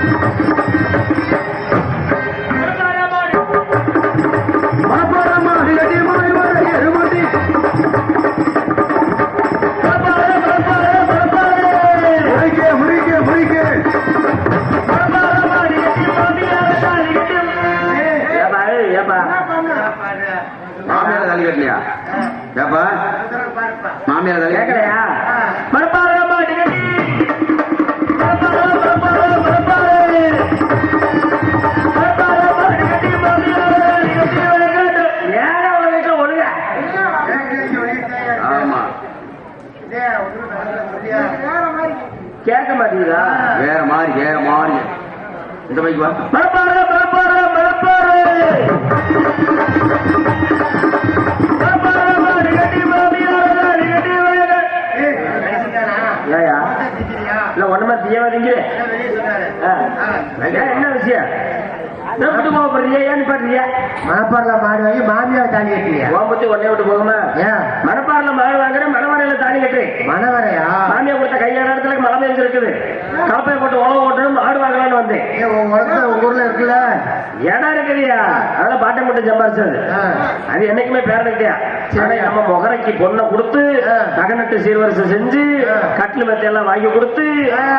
Música கேட்க மாட்டீங்களா? வேற மாதிரி வேற மாதிரி. இந்த பைக்கு வா. விளையாட்டு ஏயா இல்ல ஒண்ணுமா தீயவாதீங்க என்ன விஷயம்? மனப்பாடல மாடு வாங்கி மாமியார் தாலி கட்டியா? ஓம்பத்தி ஒன்னே விட்டு போகுமா? ஏன்? மணப்பாறையில மாடு வாங்குறேன் மணவரையில தாலி கட்டு மனவரையா சாமியை கொடுத்த கையாள இடத்துல பெஞ்சு இருக்குது. காப்பையை போட்டு உழவு ஓட்டணும் மாடு வாங்கலாம்னு வந்தேன். உங்க ஊர்ல இருக்குல்ல? இடம் இருக்குதுயா அதெல்லாம் பாட்டை மட்டும் சம்பாரிச்சது. அது என்னைக்குமே பேரனுக்கிட்டயா? சரி நம்ம முகரைக்கு பொண்ணை கொடுத்து. நகநட்டு சீர்வரிசை செஞ்சு. கட்டில் மெத்தை எல்லாம் வாங்கி கொடுத்து.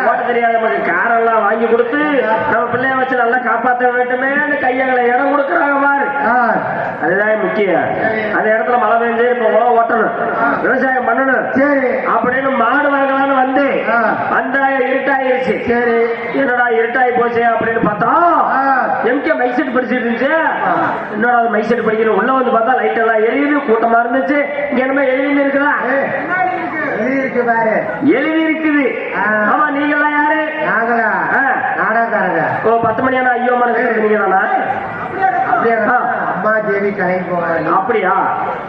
ஓட்ட தெரியாத நமக்கு காரெல்லாம் வாங்கி கொடுத்து நம்ம பிள்ளைய வச்சு நல்லா காப்பாற்ற வேண்டுமேன்னு கையங்களை இடம் கொடுக்குறாங்க பாரு. அதுதான் முக்கியம். அந்த இடத்துல மழை பெஞ்சு இப்ப உழவு ஓட்டணும். விவசாயம் பண்ணணும். சரி. அப்படின்னு மாடு வாங்கலாம்னு வந்து ஆ. வந்தா இருட்டாயிருச்சு. சரி. என்னடா இருட்டாயி போச்சு அப்படின்னு பார்த்தா. எம்கே மைசெட் படிச்சிட்டு இருந்துச்சு. என்னடா மைசெட் படிக்கணும் உள்ள வந்து பார்த்தா லைட் எல்லாம் எரியுது கூட்டமா இருந்துச்சு இங்க என்னமோ எழுதி இருக்குதா? எழுதி இருக்கு பாரு. எழுதி இருக்குது. ஆமா நீங்க எல்லாம் யாரு? நாங்களா? ஆ. நாடகக்காரங்க. ஓ பத்து மணி ஆனா ஐயோ மனசு நீங்க தானா. அம்மா தேவி கலைக்கு போவாங்க. அப்படியா?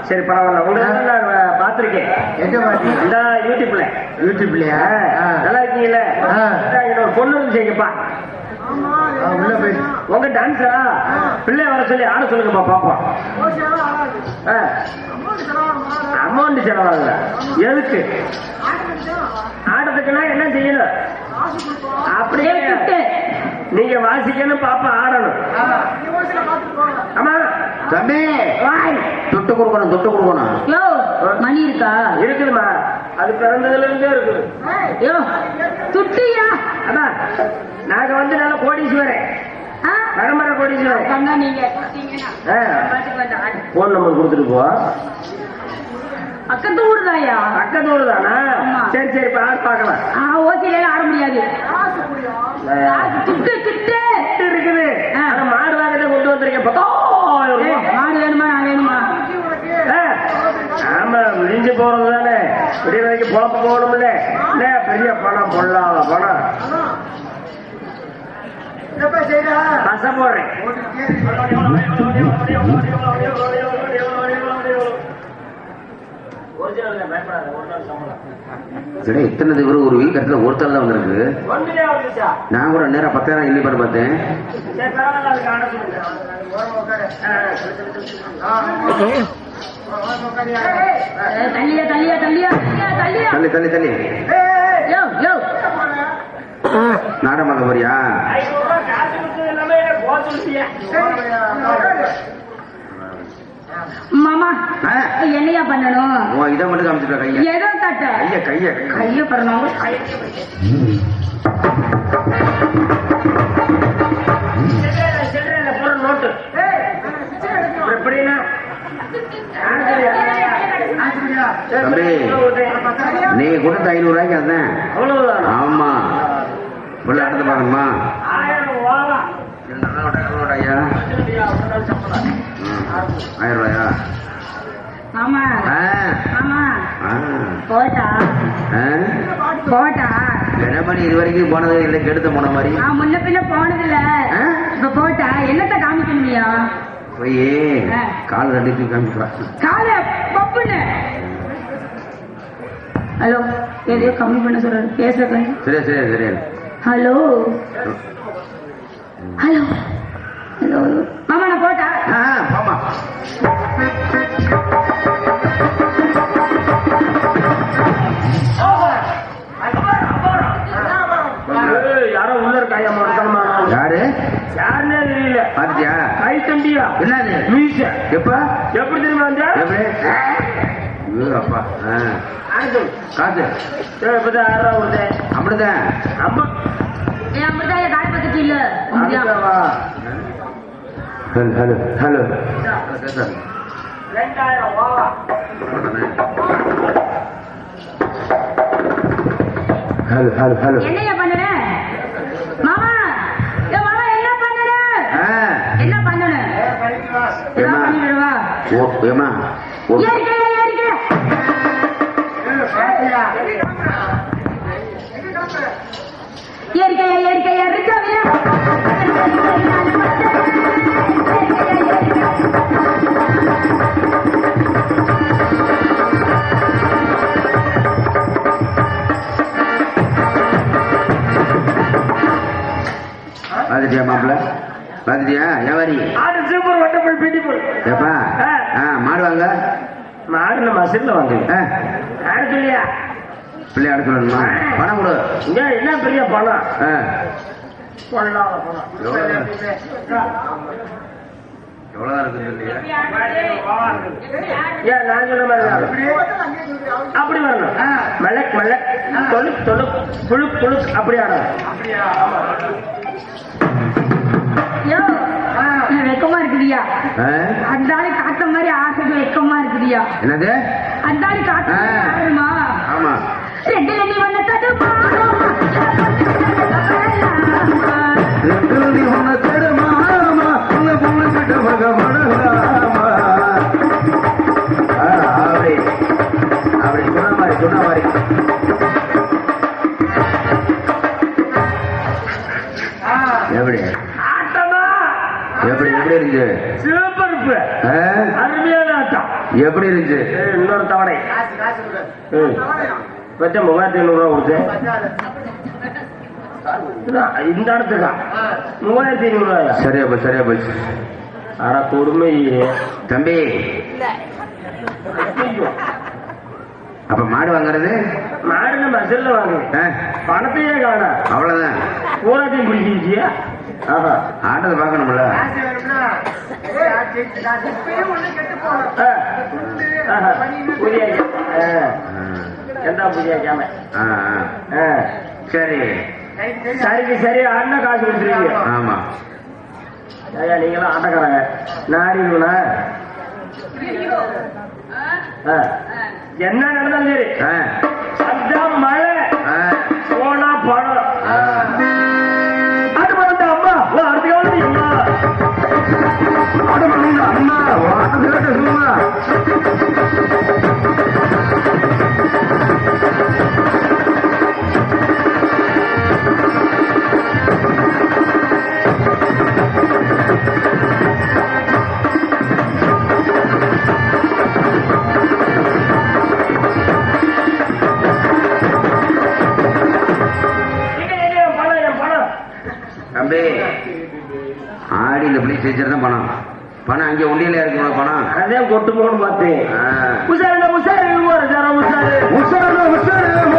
சரி பரவாயில்ல. உங்களுக்கு நான் பார்த்திருக்கேன். எங்க பாத்தி இந்த யூடியூப்ல. யூடியூப்லயா? ஆ, நல்லா. இங்க ஒரு பொண்ணு ஆ, உள்ள போய். உங்க டான்ஸரா பிள்ளை வர சொல்லி ஆட சொல்லுங்கப்பா பாப்போம். அமௌண்ட் செலவாகுதா எதுக்கு? ஆடுறதுக்குன்னா என்ன செய்யணும்? அப்படியே நீங்க வாசிக்கணும் பாப்பா ஆடணும். ஆமா தம்பி. வாய். தொட்டு கொடுக்கணும் தொட்டு கொடுக்கணும். யோ மணி இருக்கா? இருக்குதுமா அது பிறந்ததுல இருந்தே இருக்குது. யோ துட்டியா? அதான் நாங்க வந்து நல்ல கோடீஸ்வரன்? பரம்பரை ஆடு. போன் நம்பர் கொடுத்துட்டு போ பக்கத்து ஊர் தாயா பக்கத்து ஊர் தானா. சரி சரி இப்ப ஆடு பார்க்கலாம்? ஆ ஓசியில ஆட முடியாது. துட்டு எட்டு இருக்குது. மாடு வாங்கத்தை கொண்டு வந்திருக்கேன். மாடு வேணுமா நான் வேணுமா. ஆமா விடிஞ்சு போறது தானே விடிய வரைக்கும் பொழப்பு போகணும்ல. இல்ல பெரிய பணம் பொல்லாத பணம்? பச போடுறேன். இத்தனை இவரு ஒரு வீக் இடத்துல ஒருத்தர் தான் வந்திருக்கு. நான் கூட நேரம் பத்தாயிரம் எண்ணி பண்ண பார்த்தேன். தள்ளி தள்ளி தள்ளி. யோ யோ நாடகம் பார்க்க போறியா ஐநூறு ரூபாய் காசு கொடுத்தது எல்லாமே போக சொல்லிட்டியா மாமா? என்னையா பண்ணணும்? உன் இதை மட்டும் காமிச்சிட்ட கைய. ஏதோ தட்ட. கைய கைய பண்ணணும் நோட்டு எப்படின்னா? தம்பி நீ கொடுத்த ஐநூறு ரூபாய்க்கு அதான் அவ்வளவுதான். ஆமா. உள்ள அடுத்து பாக்கணுமா ஆயிரம் ரூபா நல்ல நோட்டா, நல்ல நோட்டா ஐயா ம். ஆயிரம் ரூபாயா? ஆமா. ஆமா. போட்டா? போட்டா என்ன பண்ணி இது வரைக்கும் போனது இல்லை கெடுத்த போன மாதிரி. முன்ன பின்ன போனதில்ல. ஆ? இப்ப போட்டா என்னத்த காமிக்க முடியும் போய். கால் ரெண்டு காமிக்கலாம் கால பப்புன்னு. ஹலோ எதையோ கம்மி பண்ண சொல்றாரு. பேசுறேன். சரியா சரியா சரியா. ஹலோ. ஹலோ. ஹலோ. மாமா நான் போட்டா? ஆ ஏய், யாரோ உள்ள இருக்காயா மொத்தமா? யாரு? யாருன்னே தெரியல. பாத்தியா? கை தம்பியா என்னது? மீச. எப்ப? எப்படி தெரியுமா வந்தா எப்படி? அப்பா. காசு. இப்பதான் அப்படிதான் அம்மா ஏன் பத்துச்சு இல்ல? ஹலோ ஹலோ ரெண்டாயிரம் வா. Hello hello hello. என்னையா பண்ணுன மாமா ஏ மாமா என்ன பண்ணுன ஆ. என்ன பண்ணுன? ஏதாவது பண்ணிடுவா ஓ ஏமா மாடுல மசில்ல வாங்க. ஆ. ஆடு சொல்லியா பிள்ளையாட சொல்லணுமா பணம் கொடு. என்ன பெரிய பணம்? எவ்வளவுதான் இருக்குது இல்லையா ஏன் நான் சொல்ல மாதிரி. அப்படி. வரணும். மலக் மலக். தொழுக் தொழுக் புழுக் புழுக் அப்படி ஆடணும். யோ வெக்கமா இருக்குதியா ஆ? அந்த ஆளு காட்டுற மாதிரி ஆசைக்கு வெக்கமா இருக்குதியா என்னது? அந்த ஆளு ஆமா. ரெண்டு நெல்லி வண்ண அருமையான ஆட்டம் எப்படி இருந்துச்சு? இன்னொரு தவணை. வச்ச மூவாயிரத்தி ஐநூறு ரூபா கொடுத்தேன் இந்த இடத்துக்கா மூவாயிரத்தி ஐநூறு ரூபாயா சரியா போச்சு சரியா போச்சு. ஆனா கொடுமை தம்பி. அப்ப மாடு வாங்குறது? மாடுல மசில்ல வாங்குவேன் ஆ, பணத்தையே காணா. அவ்வளவுதான். பூராத்தையும் பிடிச்சிருச்சியா? ஆஹா ஆட்டத்தை பார்க்கணும்ல? ஆ. ஆ. எந்த புதிய கேம ஆ, ஆ. சரி. சரிக்கு சரி அண்ணன் காசு கொடுத்துருக்கீங்க. ஆமா. ஐயா நீங்களும் ஆட்டக்காரங்க. நாடிங்களா என்ன நடந்தாலும் சரி. ஆ, மழை பணம் அங்கே உண்டியில இருக்குமா பணம்? அதான் கொட்டு போகணும் பார்த்தேன். ஆ. உசாரு உசாரு ஒரு உசாரு உஷாரு,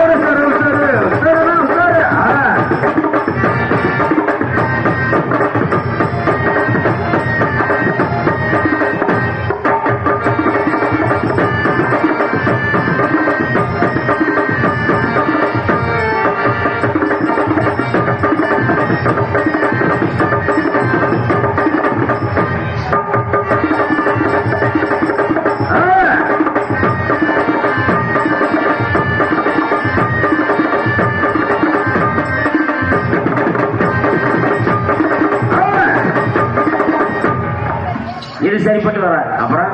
இது சரிப்பட்டு வராது. அப்புறம்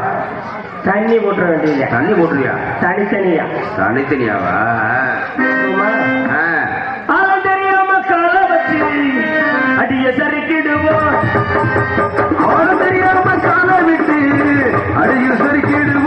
தண்ணி போட்டுற வேண்டியது தண்ணி போட்டுருவியா தனித்தனியா. தனித்தனியாவா? தெரியாம கால வச்சு அடிய சரிக்கிடுவோம் தெரியாம கால விட்டு அடியில் சரிக்கிடுவோம்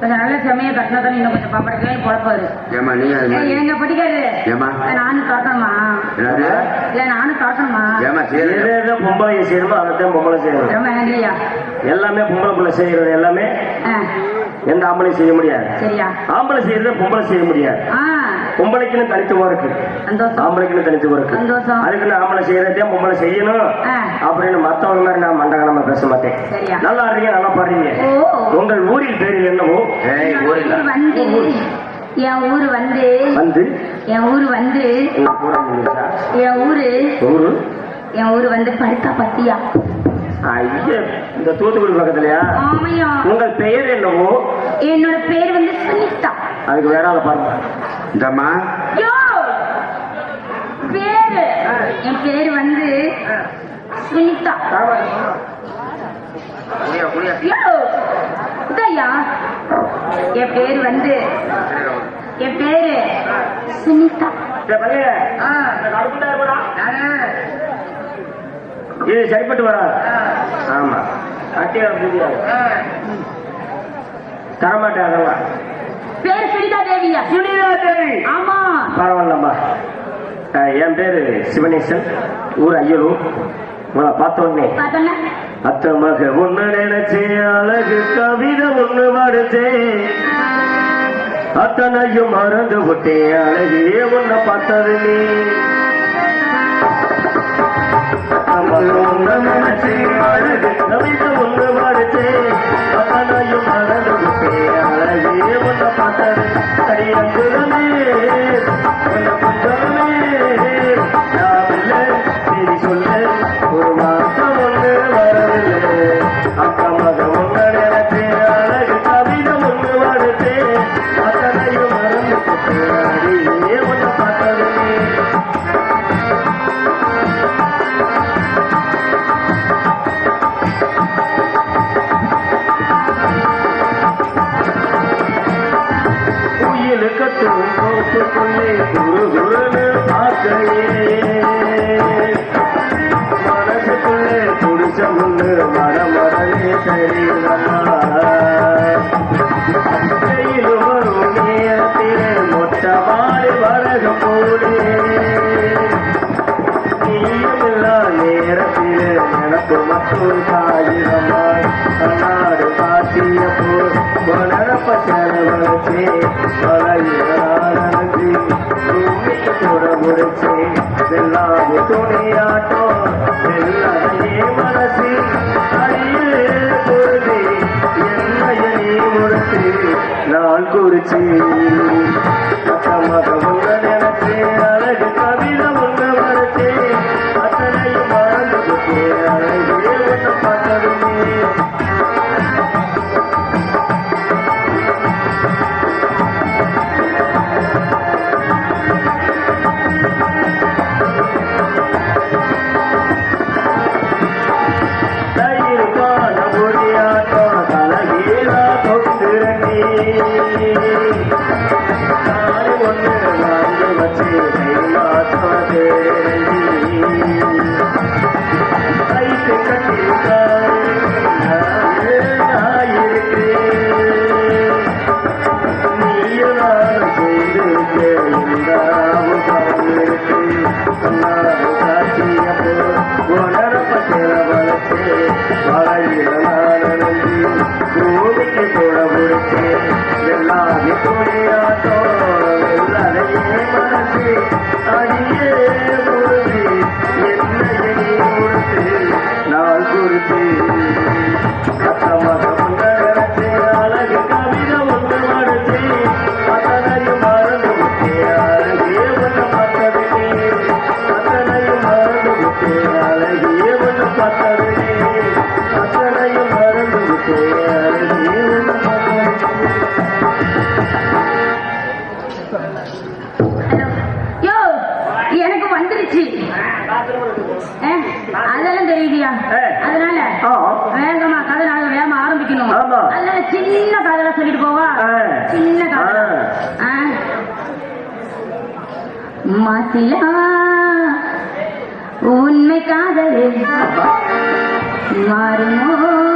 கொஞ்சம் நல்ல செமையை கட்டினா தான் நீங்க குழப்பாரு ஏமா நீ எங்க நானும் காட்டணுமா? இல்ல நானும் காட்டணுமா? ஏமா எது பொம்பளை செய்யணுமோ அதைத்தான் பொம்பளை செய்யணும் எல்லாமே பொம்பளை பிள்ளை செய்யறது எல்லாமே எந்த ஆம்பளையும் செய்ய முடியாது. ஆம்பளை செய்யறது பொம்பளை செய்ய முடியாது. பொம்பளைக்குன்னு தனித்துவம் இருக்கு ஆம்பளைக்குன்னு தனித்துவம் இருக்கு அதுக்குன்னு ஆம்பளை செய்யறதே பொம்பளை செய்யணும். அப்படின்னு மத்தவங்க மாதிரி நான் மண்டகனமா பேச மாட்டேன். நல்லா இருக்கீங்க நல்லா பாடுறீங்க. உங்கள் ஊரில் பேரில் என்னவோ என் ஊரு வந்து வந்து? என் ஊரு வந்து என் ஊரு ஊரு? என் ஊரு வந்து படுத்தா பத்தியா ஐய இந்த தூத்துக்குடி பக்கத்துலயா? ஆமையா. உங்கள் பெயர் என்னவோ? என்னோட பேர் வந்து சுனிதா. அதுக்கு வேற ஆளை பாருங்க. இந்தம்மா. யோ! பேரு. என் பேர் வந்து சுனிதா. குடியா குடியா யோ இதையா என் பேர் வந்து என் பேரு சுனிதா. இது சரிப்பட்டு வரா ஆமா. அட்டியா புதியா தரமாட்டேன் அதெல்லாம். பேர் சுனிதா தேவியா? சுனிதா தேவி. ஆமா. பரவாயில்லம்மா. என் பேரு சிவனேசன். ஊர் உடனே பார்த்தோன்ன. அத்த மக ஒண்ணு நினைச்சே அழகு கவிதை ஒண்ணு வடுச்சே அத்தனையும் மறந்து விட்டேன் அழகியே உன்னை பார்த்தது நீ ஒண்ணு நினைச்சே அழகு கவிதை ஒண்ணு வடுச்சே அத்தனையும் Hallelujah. அதெல்லாம் தெரியுதியா. அதனால. வேகமா கதை நாங்க வேகமா ஆரம்பிக்கணும். அதனால சின்ன கதை சொல்லிட்டு போவா. சின்ன கதை. மாசிலா உண்மை காதல் மாறுமோ